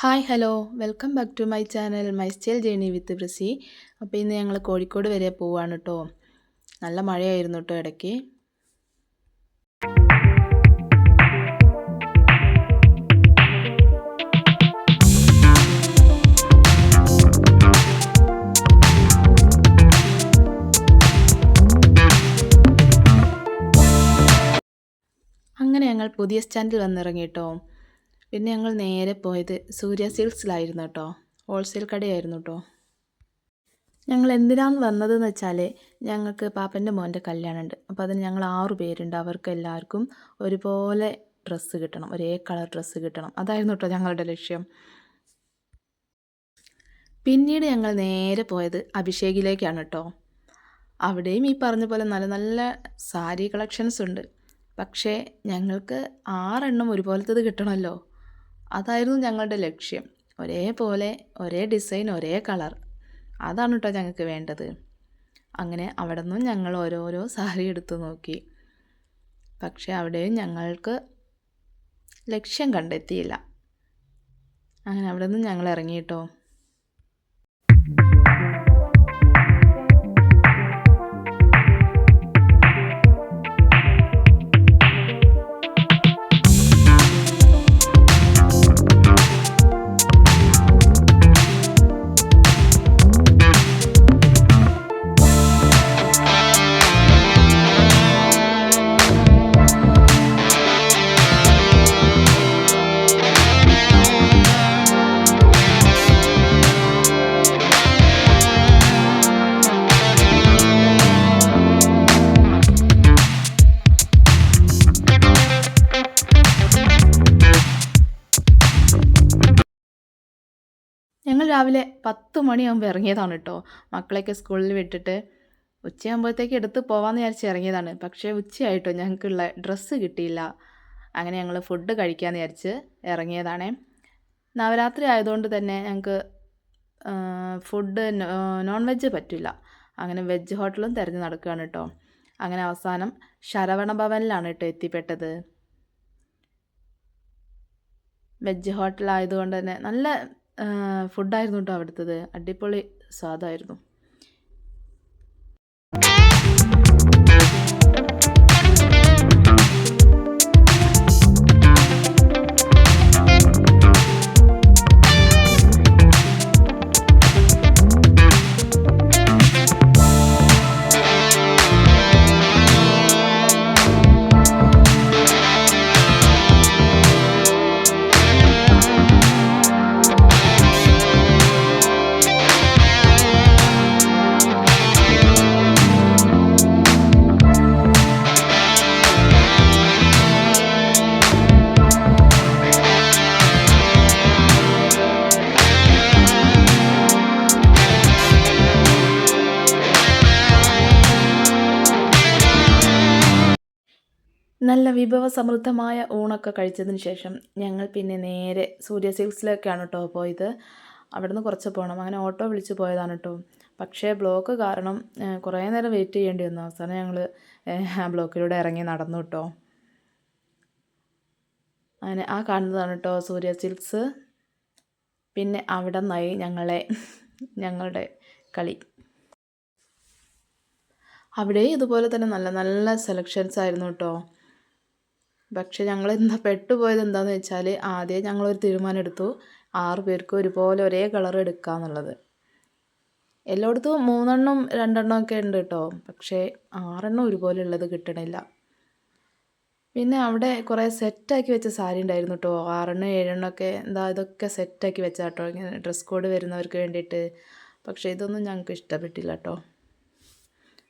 Hi hello. Welcome back to my channel. My style journey with Brasi. അപ്പോൾ ഇന്ന് ഞങ്ങൾ കോഴിക്കോട് വരെ പോവാണ് കേട്ടോ. നല്ല മഴയായിരുന്നു കേട്ടോ ഇടയ്ക്ക്. അങ്ങനെ ഞങ്ങൾ പുതിയ സ്റ്റാൻഡിൽ വന്നിറങ്ങി കേട്ടോ. പിന്നെ ഞങ്ങൾ നേരെ പോയത് സൂര്യ സിൽക്സിലായിരുന്നു കേട്ടോ ഹോൾസെയിൽ കടയായിരുന്നു കേട്ടോ ഞങ്ങൾ എന്തിനാണ് വന്നതെന്ന് വെച്ചാൽ ഞങ്ങൾക്ക് പാപ്പന്റെ മോന്റെ കല്യാണമുണ്ട്. അപ്പോൾ അതിന് ഞങ്ങൾ ആറു പേരുണ്ട്. അവർക്ക് എല്ലാവർക്കും ഒരുപോലെ ഡ്രസ്സ് കിട്ടണം. ഒരേ കളർ ഡ്രസ്സ് കിട്ടണം. അതായിരുന്നു കേട്ടോ ഞങ്ങളുടെ ലക്ഷ്യം. പിന്നീട് ഞങ്ങൾ നേരെ പോയത് അഭിഷേകിലേക്കാണ് കേട്ടോ അവിടെയും ഈ പറഞ്ഞ പോലെ നല്ല നല്ല സാരി കളക്ഷൻസ് ഉണ്ട്. പക്ഷേ ഞങ്ങൾക്ക് ആറെണ്ണം ഒരുപോലത്തത് കിട്ടണമല്ലോ അതായിരുന്നു ഞങ്ങളുടെ ലക്ഷ്യം. ഒരേപോലെ ഒരേ ഡിസൈൻ ഒരേ കളർ. അതാണ് കേട്ടോ ഞങ്ങൾക്ക് വേണ്ടത്. അങ്ങനെ അവിടെ നിന്നും ഞങ്ങൾ ഓരോരോ സാരി എടുത്തു നോക്കി. പക്ഷെ അവിടെയും ഞങ്ങൾക്ക് ലക്ഷ്യം കണ്ടെത്തിയില്ല. അങ്ങനെ അവിടെ നിന്നും ഞങ്ങൾ ഇറങ്ങിയിട്ടോ? ഞങ്ങൾ രാവിലെ പത്ത് മണിയാകുമ്പോൾ ഇറങ്ങിയതാണ് കേട്ടോ. മക്കളെയൊക്കെ സ്കൂളിൽ വിട്ടിട്ട് ഉച്ചയാകുമ്പോഴത്തേക്ക് എടുത്ത് പോകാമെന്ന് വിചാരിച്ച് ഇറങ്ങിയതാണ്. പക്ഷേ ഉച്ചയായിട്ടോ ഞങ്ങൾക്കുള്ള ഡ്രസ്സ് കിട്ടിയില്ല. അങ്ങനെ ഞങ്ങൾ ഫുഡ് കഴിക്കാമെന്ന് വിചാരിച്ച് ഇറങ്ങിയതാണേ. നവരാത്രി ആയതുകൊണ്ട് തന്നെ ഞങ്ങൾക്ക് ഫുഡ് നോൺ വെജ് പറ്റില്ല. അങ്ങനെ വെജ് ഹോട്ടലും തിരഞ്ഞു നടക്കുകയാണ് കേട്ടോ. അങ്ങനെ അവസാനം ശരവണ ഭവനിലാണ് കേട്ടോ എത്തിപ്പെട്ടത്. വെജ് ഹോട്ടലായതുകൊണ്ട് തന്നെ നല്ല ഫുഡായിരുന്നു കേട്ടോ അവിടുത്തത്. അടിപൊളി സ്വാദായിരുന്നു നല്ല വിഭവസമൃദ്ധമായ ഊണൊക്കെ കഴിച്ചതിന് ശേഷം ഞങ്ങൾ പിന്നെ നേരെ സൂര്യ സിൽക്സിലേക്കാണ് കേട്ടോ പോയത്. അവിടെ നിന്ന് കുറച്ച് പോകണം അങ്ങനെ ഓട്ടോ വിളിച്ച് പോയതാണ് കേട്ടോ പക്ഷേ ബ്ലോക്ക് കാരണം കുറേ നേരം വെയിറ്റ് ചെയ്യേണ്ടി വന്നു. അവസാനം ഞങ്ങൾ ആ ബ്ലോക്കിലൂടെ ഇറങ്ങി നടന്നു കേട്ടോ അങ്ങനെ ആ കാണുന്നതാണ് കേട്ടോ സൂര്യ സിൽക്സ്. പിന്നെ അവിടെ നിന്നായി ഞങ്ങളെ ഞങ്ങളുടെ കളി. അവിടെ ഇതുപോലെ തന്നെ നല്ല നല്ല സെലക്ഷൻസ് ആയിരുന്നു കേട്ടോ പക്ഷെ ഞങ്ങൾ എന്താ പെട്ടുപോയത് എന്താണെന്ന് വെച്ചാൽ ആദ്യം ഞങ്ങളൊരു തീരുമാനം എടുത്തു ആറ് പേർക്ക് ഒരുപോലെ ഒരേ കളർ എടുക്കുക എന്നുള്ളത് എല്ലായിടത്തും മൂന്നെണ്ണം രണ്ടെണ്ണം ഒക്കെ ഉണ്ട് കേട്ടോ പക്ഷേ ആറെണ്ണം ഒരുപോലെ ഉള്ളത് കിട്ടണില്ല. പിന്നെ അവിടെ കുറേ സെറ്റാക്കി വെച്ച സാരി ഉണ്ടായിരുന്നു കേട്ടോ ആറെണ്ണം ഏഴെണ്ണം ഒക്കെ എന്താ ഇതൊക്കെ സെറ്റാക്കി വെച്ചാൽ കേട്ടോ ഇങ്ങനെ ഡ്രസ് കോഡ് വരുന്നവർക്ക് വേണ്ടിയിട്ട്. പക്ഷേ ഇതൊന്നും ഞങ്ങൾക്ക് ഇഷ്ടപ്പെട്ടില്ല കേട്ടോ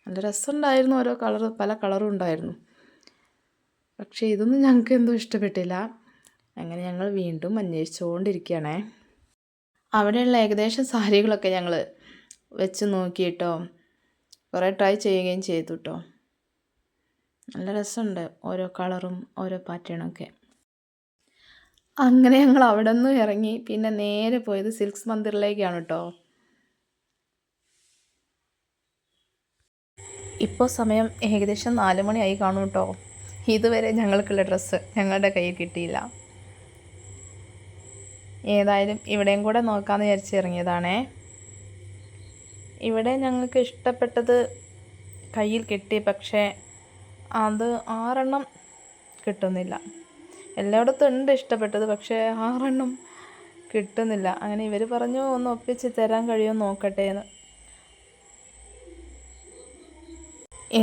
നല്ല രസമുണ്ടായിരുന്നു ഓരോ കളർ പല കളറും ഉണ്ടായിരുന്നു. പക്ഷേ ഇതൊന്നും ഞങ്ങൾക്ക് എന്തോ ഇഷ്ടപ്പെട്ടില്ല. അങ്ങനെ ഞങ്ങൾ വീണ്ടും അന്വേഷിച്ചുകൊണ്ടിരിക്കുകയാണേ. അവിടെയുള്ള ഏകദേശം സാരികളൊക്കെ ഞങ്ങൾ വെച്ച് നോക്കിയിട്ടോ കുറേ ട്രൈ ചെയ്യുകയും ചെയ്തു കേട്ടോ നല്ല രസമുണ്ട് ഓരോ കളറും ഓരോ പാറ്റേണൊക്കെ അങ്ങനെ ഞങ്ങൾ അവിടെ നിന്ന് ഇറങ്ങി പിന്നെ നേരെ പോയത് സിൽക്സ് മന്ദിറിലേക്കാണ് കേട്ടോ ഇപ്പോൾ സമയം ഏകദേശം നാല് മണിയായി കാണും കേട്ടോ ഇതുവരെ ഞങ്ങൾക്കുള്ള ഡ്രസ്സ് ഞങ്ങളുടെ കയ്യിൽ കിട്ടിയില്ല. ഏതായാലും ഇവിടെയും കൂടെ നോക്കാമെന്ന് വിചാരിച്ച് ഇറങ്ങിയതാണേ. ഇവിടെ ഞങ്ങൾക്ക് ഇഷ്ടപ്പെട്ടത് കയ്യിൽ കിട്ടി പക്ഷേ അത് ആറെണ്ണം കിട്ടുന്നില്ല. എല്ലായിടത്തും ഉണ്ട് ഇഷ്ടപ്പെട്ടത് പക്ഷേ ആറെണ്ണം കിട്ടുന്നില്ല. അങ്ങനെ ഇവർ പറഞ്ഞു ഒന്ന് ഒപ്പിച്ച് തരാൻ കഴിയുമോ നോക്കട്ടെ എന്ന്.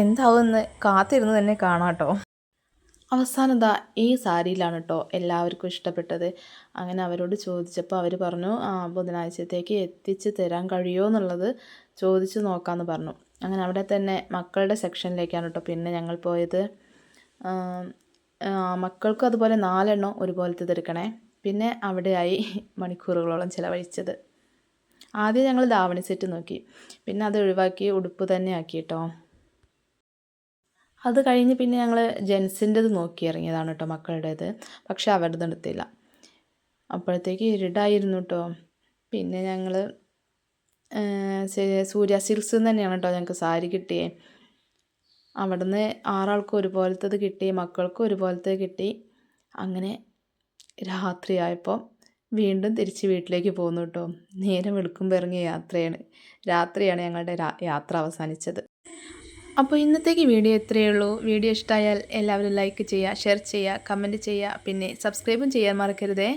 എന്താവുമെന്ന് കാത്തിരുന്ന് തന്നെ കാണാം കേട്ടോ. അവസാനം ദാ ഈ സാരിയിലാണ് കേട്ടോ എല്ലാവർക്കും ഇഷ്ടപ്പെട്ടത്. അങ്ങനെ അവരോട് ചോദിച്ചപ്പോൾ അവർ പറഞ്ഞു ബുധനാഴ്ചത്തേക്ക് എത്തിച്ച് തരാൻ കഴിയുമോ എന്നുള്ളത് ചോദിച്ച് നോക്കാമെന്ന് പറഞ്ഞു. അങ്ങനെ അവിടെ തന്നെ മക്കളുടെ സെക്ഷനിലേക്കാണ് കേട്ടോ പിന്നെ ഞങ്ങൾ പോയത്. മക്കൾക്കും അതുപോലെ നാലെണ്ണം ഒരുപോലത്തെ എടുക്കണേ. പിന്നെ അവിടെയായി മണിക്കൂറുകളോളം ചിലവഴിച്ചത്. ആദ്യം ഞങ്ങൾ ധാവണി സെറ്റ് നോക്കി. പിന്നെ അത് ഒഴിവാക്കി ഉടുപ്പ് തന്നെ ആക്കി കേട്ടോ അത് കഴിഞ്ഞ് പിന്നെ ഞങ്ങൾ ജെൻസിന്റെത് നോക്കി ഇറങ്ങിയതാണ് കേട്ടോ മക്കളുടേത്. പക്ഷെ അവരുടെ എടുത്തില്ല. അപ്പോഴത്തേക്ക് ഇരുടായിരുന്നു കേട്ടോ പിന്നെ ഞങ്ങൾ സൂര്യ സിൽക്സ് തന്നെയാണ് കേട്ടോ ഞങ്ങൾക്ക് സാരി കിട്ടിയേ. അവിടുന്ന് ആറാൾക്കും ഒരുപോലത്തത് കിട്ടി മക്കൾക്കും ഒരുപോലത്തെ കിട്ടി. അങ്ങനെ രാത്രിയായപ്പോൾ വീണ്ടും തിരിച്ച് വീട്ടിലേക്ക് പോന്നു കേട്ടോ നേരം വെളുക്കുമ്പോൾ ഇറങ്ങിയ യാത്രയാണ് രാത്രിയാണ് ഞങ്ങളുടെ യാത്ര അവസാനിച്ചത്. അപ്പോൾ ഇന്നത്തേക്ക് വീഡിയോ ഇത്രയേ ഉള്ളൂ. വീഡിയോ ഇഷ്ടമായാൽ എല്ലാവരും ലൈക്ക് ചെയ്യുക ഷെയർ ചെയ്യുക കമന്റ് ചെയ്യുക പിന്നെ സബ്സ്ക്രൈബും ചെയ്യാൻ മറക്കരുതേ.